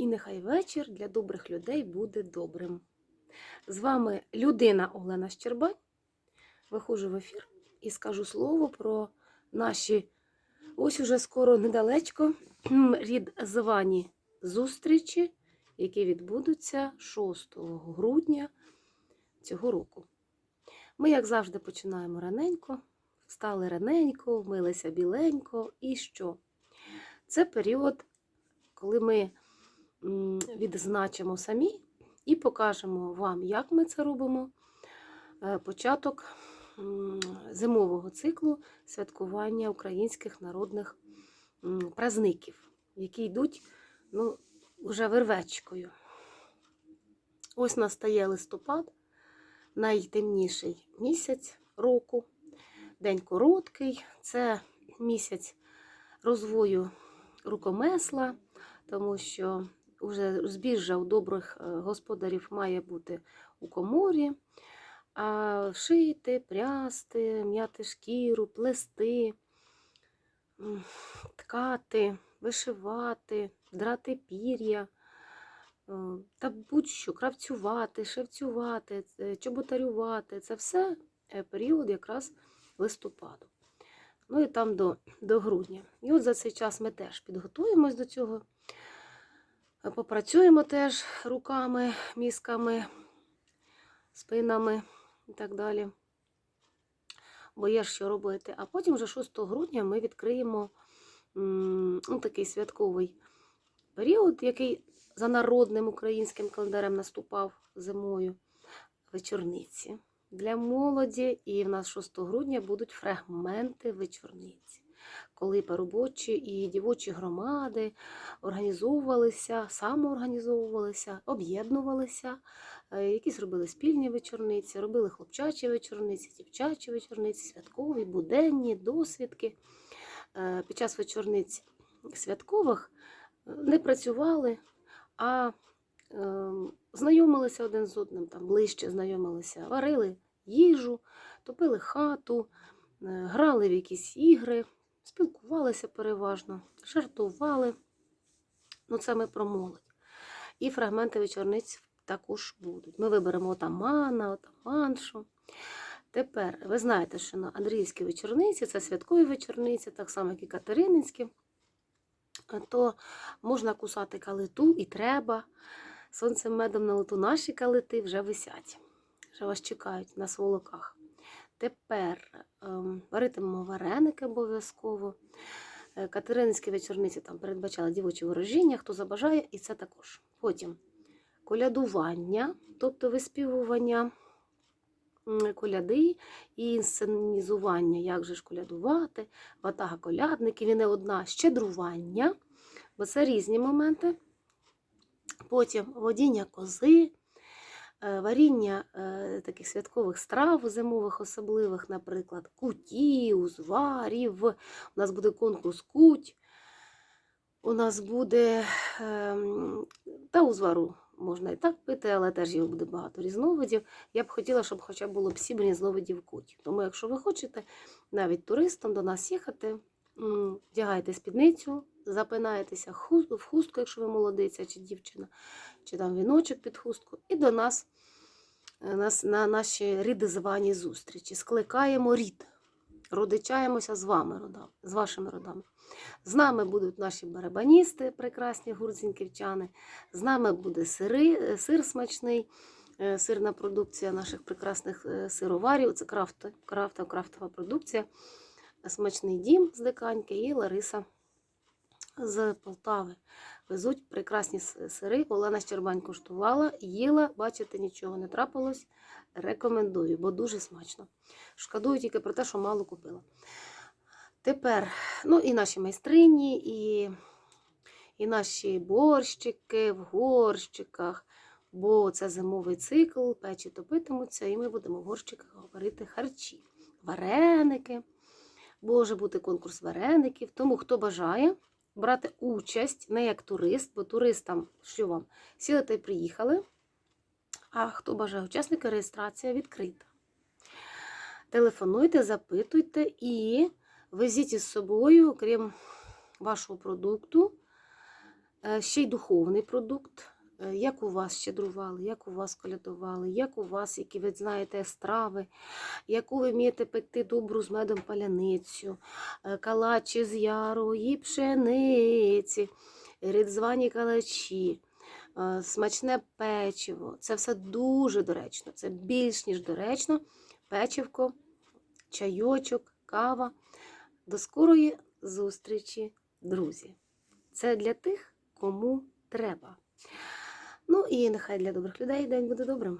І нехай вечір для добрих людей буде добрим. З вами людина Олена Щербань. Виходжу в ефір і скажу слово про наші ось уже скоро недалечко рід звані зустрічі, які відбудуться 6 грудня цього року. Ми, як завжди, починаємо раненько, встали раненько, вмилися біленько. І що? Це період, коли ми відзначимо самі і покажемо вам, як ми це робимо. Е, Початок зимового циклу святкування українських народних м, праздників, які йдуть ну, вже вервечкою. Ось настає листопад, найтемніший місяць року. День короткий, це місяць розвою рукомесла, тому що вже збіжжя у добрих е, господарів має бути у коморі, а шити, прясти, м'яти шкіру, плести, ткати, вишивати, драти пір'я. е, Та будь-що кравцювати, шевцювати, е, чоботарювати це все період якраз листопаду. Ну і там до, до грудня. І от за цей час ми теж підготуємось до цього. Попрацюємо теж руками, мізками, спинами і так далі. Бо є що робити. А потім вже 6 грудня ми відкриємо ну, такий святковий період, який за народним українським календарем наступав зимою вечорниці. Для молоді, і в нас 6 грудня будуть фрагменти вечорниці, коли робочі і дівочі громади організовувалися, самоорганізовувалися, об'єднувалися, е, якісь робили спільні вечорниці, робили хлопчачі вечорниці, дівчачі вечорниці, святкові, буденні, досвідки. Е, Під час вечорниць святкових е, не працювали, а е, знайомилися один з одним, там ближче знайомилися, варили їжу, топили хату, е, грали в якісь ігри, спілкувалися переважно, жартували. Ну, це ми про молодь. І фрагменти вечорниць також будуть. Ми виберемо отамана, отаманшу. Тепер ви знаєте, що на Андріївській вечорниці це святкові вечорниці, так само, як і Катерининські, то можна кусати калиту і треба. Сонцем медом на лету наші калити вже висять, вже вас чекають на сволоках. Тепер ем, варитимемо вареники обов'язково. Е, Катерининські вечорниці там передбачали дівочі ворожіння, хто забажає, і це також. Потім колядування, тобто виспівування коляди і інсценізування, як же ж колядувати, ватага колядників і не одна щедрування, бо це різні моменти. Потім водіння кози, варіння е, таких святкових страв зимових, особливих, наприклад, кутів, узварів. У нас буде конкурс куть. У нас буде ем, та узвару можна і так пити, але теж його буде багато різновидів. Я б хотіла, щоб хоча б було б сім різновидів куті. Тому, якщо ви хочете навіть туристам до нас їхати, вдягайте спідницю, запинаєтеся в хустку, якщо ви молодиця чи дівчина, чи там віночок під хустку, і до нас, е, нас на наші ріди звані зустрічі. Скликаємо рід, родичаємося з вами, родами, з вашими родами. З нами будуть наші барабаністи, прекрасні гурзінківчани. З нами буде сири, е, сир смачний, е, сирна продукція наших прекрасних сироварів. Це крафт, крафта, крафтова продукція. Смачний дім з Диканьки і Лариса з Полтави. Везуть прекрасні сири. Олена Щербань коштувала, їла, бачите, нічого не трапилось. Рекомендую, бо дуже смачно. Шкодую тільки про те, що мало купила. Тепер, ну і наші майстрині, і, і наші борщики в горщиках, бо це зимовий цикл, печі топитимуться, і ми будемо в горщиках варити харчі, вареники. Може бути конкурс вареників. Тому хто бажає брати участь не як турист, бо туристам що вам? Сіли та й приїхали. А хто бажає учасника, реєстрація відкрита. Телефонуйте, запитуйте і везіть із собою, крім вашого продукту, е, ще й духовний продукт. Е, Як у вас щедрували, як у вас колядували, як у вас, які ви знаєте, страви, яку ви вмієте пекти добру з медом паляницю, е, калачі з ярої пшениці, рідзвані калачі, е, смачне печиво. Це все дуже доречно. Це більш ніж доречно. Печивко, чайочок, кава. До скорої зустрічі, друзі. Це для тих, кому треба. Ну і нехай для добрих людей день буде добрим.